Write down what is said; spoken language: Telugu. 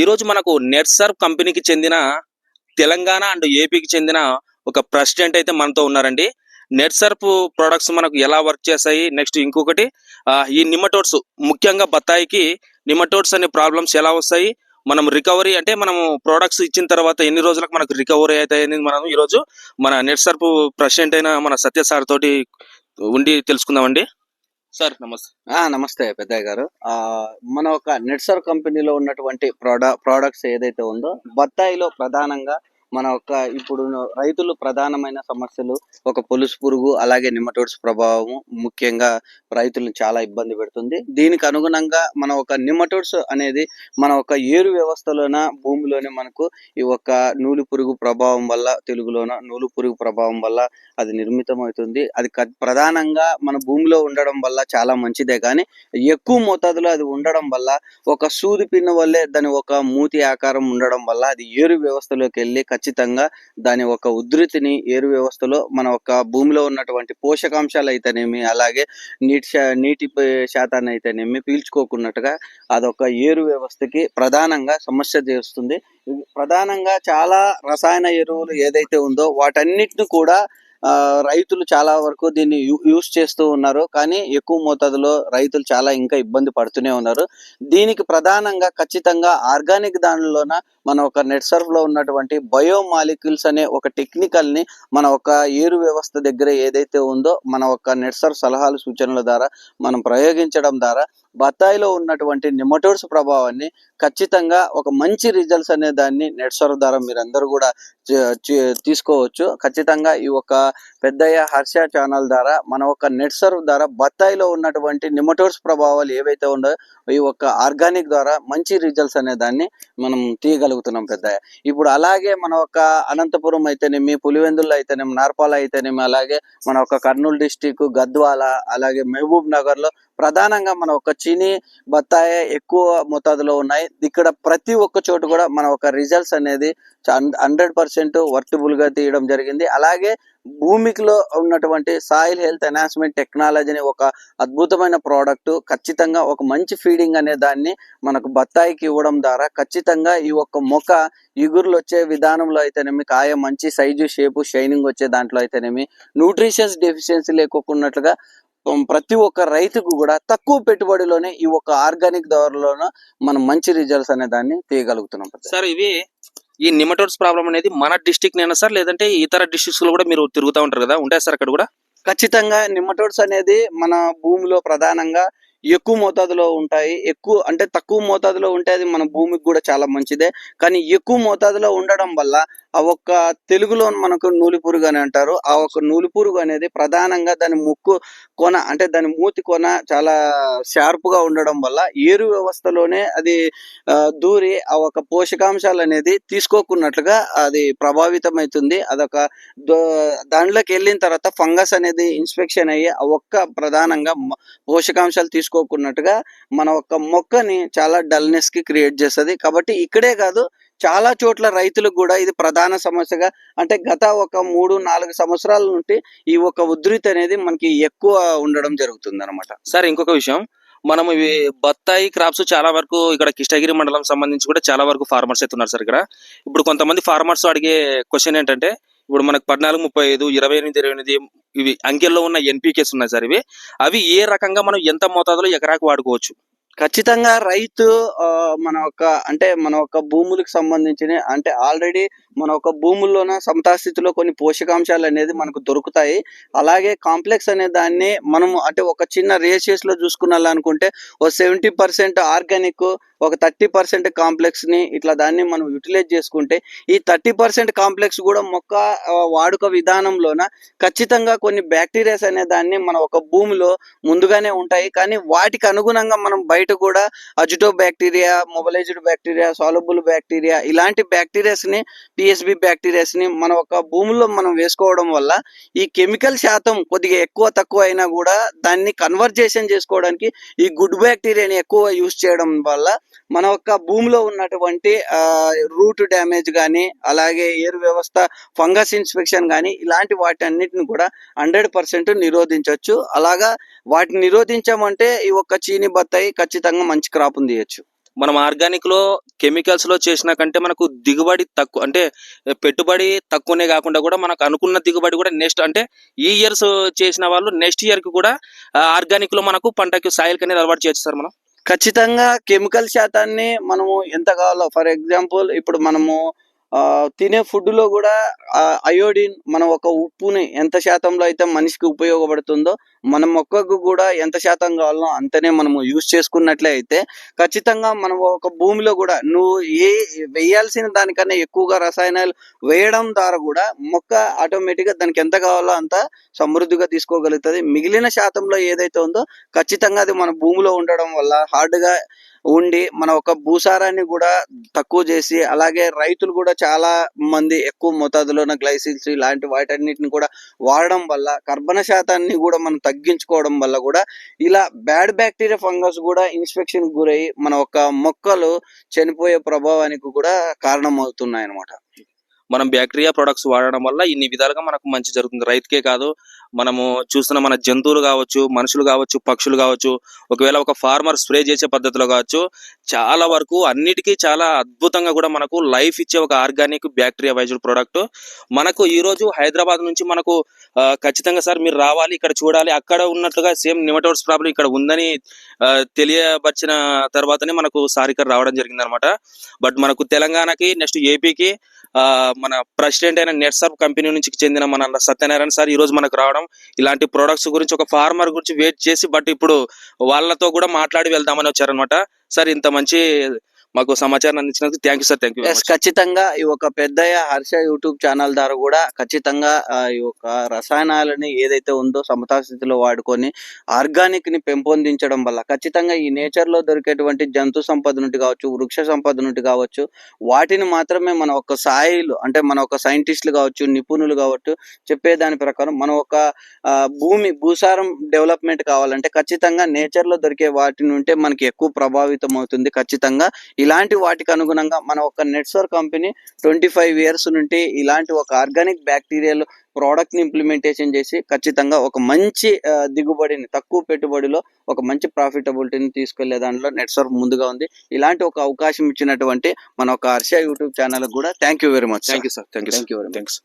ఈరోజు మనకు నెట్సర్వ్ కంపెనీకి చెందిన తెలంగాణ అండ్ ఏపీకి చెందిన ఒక ప్రెసిడెంట్ అయితే మనతో ఉన్నారండి. నెట్సర్ప్ ప్రొడక్ట్స్ మనకు ఎలా వర్క్ చేస్తాయి? నెక్స్ట్ ఇంకొకటి ఈ నిమటోడ్స్ ముఖ్యంగా బత్తాయికి నిమటోడ్స్ అనే ప్రాబ్లమ్స్ ఎలా వస్తాయి? మనం రికవరీ అంటే మనము ప్రోడక్ట్స్ ఇచ్చిన తర్వాత ఎన్ని రోజులకు మనకు రికవరీ అవుతాయని మనం ఈరోజు మన నెట్సర్ప్ ప్రెసిడెంట్ అయిన మన సత్య సార్ తోటి ఉండి తెలుసుకుందామండి. సార్ నమస్తే. ఆ నమస్తే పెద్దయ్య గారు. ఆ మన ఒక నెట్సర్ కంపెనీలో ఉన్నటువంటి ప్రోడా ప్రోడక్ట్స్ ఏదైతే ఉందో బత్తాయిలో ప్రధానంగా మన ఒక ఇప్పుడు రైతులు ప్రధానమైన సమస్యలు ఒక పొలుసు పురుగు అలాగే నిమటోడ్స్ ప్రభావం ముఖ్యంగా రైతులను చాలా ఇబ్బంది పెడుతుంది. దీనికి అనుగుణంగా మన ఒక నిమటోడ్స్ అనేది మన ఒక ఏరు వ్యవస్థలోన భూమిలోనే మనకు ఈ ఒక నూలు పురుగు ప్రభావం వల్ల తెలుగులోన నూలు పురుగు ప్రభావం వల్ల అది నిర్మితం అవుతుంది అది ప్రధానంగా మన భూమిలో ఉండడం వల్ల చాలా మంచిదే కానీ ఎక్కువ మోతాదులో అది ఉండడం వల్ల ఒక సూది పిన్ను వల్లే దాని ఒక మూతి ఆకారం ఉండడం వల్ల అది ఏరు వ్యవస్థలోకి వెళ్ళి ఖచ్చితంగా దాని ఒక ఉధృతిని ఏరు వ్యవస్థలో మన ఒక భూమిలో ఉన్నటువంటి పోషకాంశాలు అయితేనేమి అలాగే నీటి నీటి శాతాన్ని అయితేనేమి పీల్చుకోకున్నట్టుగా అదొక ఏరు వ్యవస్థకి ప్రధానంగా సమస్య చేస్తుంది. ఇది ప్రధానంగా చాలా రసాయన ఎరువులు ఏదైతే ఉందో వాటన్నిటిని కూడా రైతులు చాలా వరకు దీన్ని యూ- యూస్ చేస్తూ ఉన్నారు. కానీ ఎక్కువ మోతాదులో రైతులు చాలా ఇంకా ఇబ్బంది పడుతూనే ఉన్నారు. దీనికి ప్రధానంగా ఖచ్చితంగా ఆర్గానిక్ దానిలోన మన ఒక నెట్ సర్ఫ్లో ఉన్నటువంటి బయో మాలిక్యూల్స్ అనే ఒక టెక్నికల్ని మన ఒక ఏరు వ్యవస్థ దగ్గర ఏదైతే ఉందో మన ఒక నెట్ సర్ఫ్ సలహాలు సూచనల ద్వారా మనం ప్రయోగించడం ద్వారా బత్తాయిలో ఉన్నటువంటి నిమటోడ్స్ ప్రభావాన్ని ఖచ్చితంగా ఒక మంచి రిజల్ట్స్ అనే దాన్ని నెట్ సర్ఫ్ ద్వారా మీరందరూ కూడా తీసుకోవచ్చు. ఖచ్చితంగా ఈ ఒక పెద్దయ్య హర్ష ఛానల్ ద్వారా మన ఒక నెట్ సర్వ్ ద్వారా బత్తాయిలో ఉన్నటువంటి నిమటోడ్స్ ప్రభావాలు ఏవైతే ఉన్నాయో ఈ ఒక ఆర్గానిక్ ద్వారా మంచి రిజల్ట్స్ అనే దాన్ని మనం తీయగలుగుతున్నాం పెద్దయ్య. ఇప్పుడు అలాగే మన ఒక అనంతపురం అయితేనేమి పులివెందుల్లో అయితేనేమి నార్పాల అయితేనేమి అలాగే మన ఒక కర్నూలు డిస్టిక్ గద్వాల అలాగే మహబూబ్ నగర్లో ప్రధానంగా మన ఒక చీని బత్తాయి ఎక్కువ మోతాదులో ఉన్నాయి. ఇక్కడ ప్రతి ఒక్క చోటు కూడా మన ఒక రిజల్ట్స్ అనేది హండ్రెడ్ పర్సెంట్ వర్తిబుల్గా తీయడం జరిగింది. అలాగే భూమికిలో ఉన్నటువంటి సాయిల్ హెల్త్ ఎన్హాన్స్మెంట్ టెక్నాలజీని ఒక అద్భుతమైన ప్రోడక్ట్ ఖచ్చితంగా ఒక మంచి ఫీడింగ్ అనే దాన్ని మనకు బత్తాయికి ఇవ్వడం ద్వారా ఖచ్చితంగా ఈ ఒక్క మొక్క ఇగురులు వచ్చే విధానంలో అయితేనేమి కాయ మంచి సైజు షేపు షైనింగ్ వచ్చే దాంట్లో అయితేనేమి న్యూట్రిషన్స్ డెఫిషియన్సీ లేకోకున్నట్లుగా ప్రతి ఒక్క రైతుకు కూడా తక్కువ పెట్టుబడిలోనే ఈ ఒక్క ఆర్గానిక్ దారిలోనూ మనం మంచి రిజల్ట్స్ అనే దాన్ని తీయగలుగుతున్నాం సార్ ఇవి ఈ నిమటోడ్స్ ప్రాబ్లం అనేది మన డిస్టిక్ నేనా సార్ లేదంటే ఇతర డిస్ట్రిక్ట్స్లో కూడా మీరు తిరుగుతూ ఉంటారు కదా? ఉంటాయి సార్ అక్కడ కూడా? ఖచ్చితంగా నిమటోడ్స్ అనేది మన భూమిలో ప్రధానంగా ఎక్కువ మోతాదులో ఉంటాయి. ఎక్కువ అంటే తక్కువ మోతాదులో ఉంటే అది మన భూమికి కూడా చాలా మంచిదే. కానీ ఎక్కువ మోతాదులో ఉండడం వల్ల ఆ ఒక్క తెలుగులో మనకు నూలి పురుగు అని అంటారు. ఆ ఒక్క నూలిపురుగు అనేది ప్రధానంగా దాని ముక్కు కొన అంటే దాని మూతి కొన చాలా షార్ప్గా ఉండడం వల్ల ఏరు వ్యవస్థలోనే అది దూరి ఆ ఒక పోషకాంశాలు అనేది తీసుకోకున్నట్లుగా అది ప్రభావితం అవుతుంది అదొక దాంట్లోకి వెళ్ళిన తర్వాత ఫంగస్ అనేది ఇన్స్పెక్షన్ అయ్యి ఆ ఒక్క ప్రధానంగా పోషకాంశాలు తీసుకోకున్నట్టుగా మన ఒక్క మొక్కని చాలా డల్నెస్కి క్రియేట్ చేస్తుంది. కాబట్టి ఇక్కడే కాదు చాలా చోట్ల రైతులకు కూడా ఇది ప్రధాన సమస్యగా అంటే గత ఒక మూడు నాలుగు సంవత్సరాల నుండి ఈ ఒక ఉధృతి అనేది మనకి ఎక్కువ ఉండడం జరుగుతుంది అనమాట సార్ ఇంకొక విషయం. మనం ఇవి బత్తాయి క్రాప్స్ చాలా వరకు ఇక్కడ కిష్టగిరి మండలం సంబంధించి కూడా చాలా వరకు ఫార్మర్స్ అయితే ఉన్నారు సార్ ఇక్కడ. ఇప్పుడు కొంతమంది ఫార్మర్స్ అడిగే క్వశ్చన్ ఏంటంటే ఇప్పుడు మనకు పద్నాలుగు ముప్పై ఐదు ఇరవై ఎనిమిది ఇరవై ఎనిమిది ఇవి అంకెల్లో ఉన్న ఎన్పీకేస్ ఉన్నాయి సార్ ఇవి. అవి ఏ రకంగా మనం ఎంత మోతాదులో ఎకరాకు వాడుకోవచ్చు? ఖచ్చితంగా రైతు ఆ, మన ఒక అంటే మన ఒక భూములకు సంబంధించిన అంటే ఆల్రెడీ మన ఒక భూముల్లోన సమతాస్థితిలో కొన్ని పోషకాంశాలు అనేది మనకు దొరుకుతాయి. అలాగే కాంప్లెక్స్ అనే దాన్ని మనము అంటే ఒక చిన్న రేషియస్లో చూసుకున్నాలనుకుంటే ఓ సెవెంటీ పర్సెంట్ ఆర్గానిక్ ఒక థర్టీ పర్సెంట్ కాంప్లెక్స్ని ఇట్లా దాన్ని మనం యూటిలైజ్ చేసుకుంటే ఈ థర్టీ పర్సెంట్ కాంప్లెక్స్ కూడా మొక్క వాడుక విధానంలోన ఖచ్చితంగా కొన్ని బ్యాక్టీరియాస్ అనే దాన్ని మన ఒక భూమిలో ముందుగానే ఉంటాయి. కానీ వాటికి అనుగుణంగా మనం బయట కూడా అజిటో bacteria mobilised bacteria soluble bacteria ఇలాంటి బ్యాక్టీరియాస్ని పిఎస్బి బ్యాక్టీరియాస్ని మన ఒక భూమిలో మనం వేసుకోవడం వల్ల ఈ కెమికల్ శాతం కొద్దిగా ఎక్కువ తక్కువ అయినా కూడా దాన్ని కన్వర్జేషన్ చేసుకోవడానికి ఈ గుడ్ బ్యాక్టీరియాని ఎక్కువ యూస్ చేయడం వల్ల మన యొక్క భూమిలో ఉన్నటువంటి రూట్ డ్యామేజ్ కానీ అలాగే ఎయిర్ వ్యవస్థ ఫంగస్ ఇన్స్పెక్షన్ కానీ ఇలాంటి వాటి అన్నిటిని కూడా హండ్రెడ్ పర్సెంట్ నిరోధించవచ్చు అలాగా వాటిని నిరోధించామంటే ఈ ఒక్క చీని బత్తాయి ఖచ్చితంగా మంచి క్రాప్ తీయచ్చు మనం ఆర్గానిక్లో కెమికల్స్లో చేసిన కంటే మనకు దిగుబడి తక్కువ అంటే పెట్టుబడి తక్కువనే కాకుండా కూడా మనకు అనుకున్న దిగుబడి కూడా నెక్స్ట్ అంటే ఈ ఇయర్స్ చేసిన వాళ్ళు నెక్స్ట్ ఇయర్కి కూడా ఆర్గానిక్లో మనకు పంటకి సాయిల్ అనేది అలవాటు చేయొచ్చు సార్ మనం. ఖచ్చితంగా కెమికల్ శాతాన్ని మనము ఎంత కావాలో ఫర్ ఎగ్జాంపుల్ ఇప్పుడు మనము తినే ఫుడ్లో కూడా అయోడిన్ మనం ఒక ఉప్పుని ఎంత శాతంలో అయితే మనిషికి ఉపయోగపడుతుందో మన మొక్కకు కూడా ఎంత శాతం కావాలో అంతనే మనము యూజ్ చేసుకున్నట్లే అయితే ఖచ్చితంగా మనం ఒక భూమిలో కూడా నువ్వు ఏ వేయాల్సిన దానికన్నా ఎక్కువగా రసాయనాలు వేయడం ద్వారా కూడా మొక్క ఆటోమేటిక్గా దానికి ఎంత కావాలో అంత సమృద్ధిగా తీసుకోగలుగుతుంది. మిగిలిన శాతంలో ఏదైతే ఉందో ఖచ్చితంగా అది మన భూమిలో ఉండడం వల్ల హార్డ్గా ఉండి మన ఒక భూసారాన్ని కూడా తక్కువ చేసి అలాగే రైతులు కూడా చాలా మంది ఎక్కువ మోతాదులో గ్లైసిల్స్ ఇలాంటి వాటన్నిటిని కూడా వాడడం వల్ల కర్బన శాతాన్ని కూడా మనం తగ్గించుకోవడం వల్ల కూడా ఇలా బ్యాడ్ బ్యాక్టీరియా ఫంగస్ కూడా ఇన్స్పెక్షన్ గురై మన ఒక మొక్కలు చనిపోయే ప్రభావానికి కూడా కారణం అవుతున్నాయి అనమాట మనం బ్యాక్టీరియా ప్రొడక్ట్స్ వాడడం వల్ల ఇన్ని విధాలుగా మనకు మంచి జరుగుతుంది. రైతుకే కాదు మనము చూస్తున్న మన జంతువులు కావచ్చు మనుషులు కావచ్చు పక్షులు కావచ్చు ఒకవేళ ఒక ఫార్మర్ స్ప్రే చేసే పద్ధతిలో కావచ్చు చాలా వరకు అన్నిటికీ చాలా అద్భుతంగా కూడా మనకు లైఫ్ ఇచ్చే ఒక ఆర్గానిక్ బ్యాక్టీరియా వైజ్డ్ ప్రోడక్ట్ మనకు ఈ రోజు హైదరాబాద్ నుంచి మనకు ఖచ్చితంగా సార్ మీరు రావాలి ఇక్కడ చూడాలి. అక్కడ ఉన్నట్లుగా సేమ్ నిమటోడ్స్ ప్రాబ్లం ఇక్కడ ఉందని తెలియపరిచిన తర్వాతనే మనకు సార్ ఇక్కడ రావడం జరిగింది అనమాట బట్ మనకు తెలంగాణకి నెక్స్ట్ ఏపీకి మన ప్రెసిడెంట్ అయిన నెట్సర్ఫ్ కంపెనీ నుంచి చెందిన మన సత్యనారాయణ సార్ ఈ రోజు మనకు రావడం. ఇలాంటి ప్రొడక్ట్స్ గురించి ఒక ఫార్మర్ గురించి వెయిట్ చేసి బట్ ఇప్పుడు వాళ్ళతో కూడా మాట్లాడి వెళ్దామని వచ్చారనమాట సార్ ఇంత మంచి మాకు సమాచారం అందించినందుకు thank you sir thank you yes ఖచ్చితంగా ఈ ఒక పెద్దయ్య హర్ష యూట్యూబ్ ఛానల్ ద్వారా కూడా ఖచ్చితంగా ఆ, ఈ యొక్క రసాయనాలని ఏదైతే ఉందో సమతా స్థితిలో వాడుకొని ఆర్గానిక్ని పెంపొందించడం వల్ల ఖచ్చితంగా ఈ నేచర్లో దొరికేటువంటి జంతు సంపద నుండి కావచ్చు వృక్ష సంపద నుండి కావచ్చు వాటిని మాత్రమే మన ఒక సాయిలు అంటే మన ఒక సైంటిస్టులు కావచ్చు నిపుణులు కావచ్చు చెప్పే దాని ప్రకారం మనం ఒక భూమి భూసారం డెవలప్మెంట్ కావాలంటే ఖచ్చితంగా నేచర్లో దొరికే వాటి నుంటే మనకి ఎక్కువ ప్రభావితం అవుతుంది ఖచ్చితంగా ఇలాంటి వాటికి అనుగుణంగా మన ఒక నెట్సోర్ కంపెనీ ట్వంటీ ఫైవ్ ఇయర్స్ నుండి ఇలాంటి ఒక ఆర్గానిక్ బ్యాక్టీరియాలు ప్రోడక్ట్ని ఇంప్లిమెంటేషన్ చేసి ఖచ్చితంగా ఒక మంచి దిగుబడిని తక్కువ పెట్టుబడిలో ఒక మంచి ప్రాఫిటబిలిటీని తీసుకెళ్ళే దానిలో నెట్సోర్ ముందుగా ఉంది. ఇలాంటి ఒక అవకాశం ఇచ్చినటువంటి మన ఒక హర్ష యూట్యూబ్ ఛానల్ కూడా thank you very much thank you sir thank you thank you very much thanks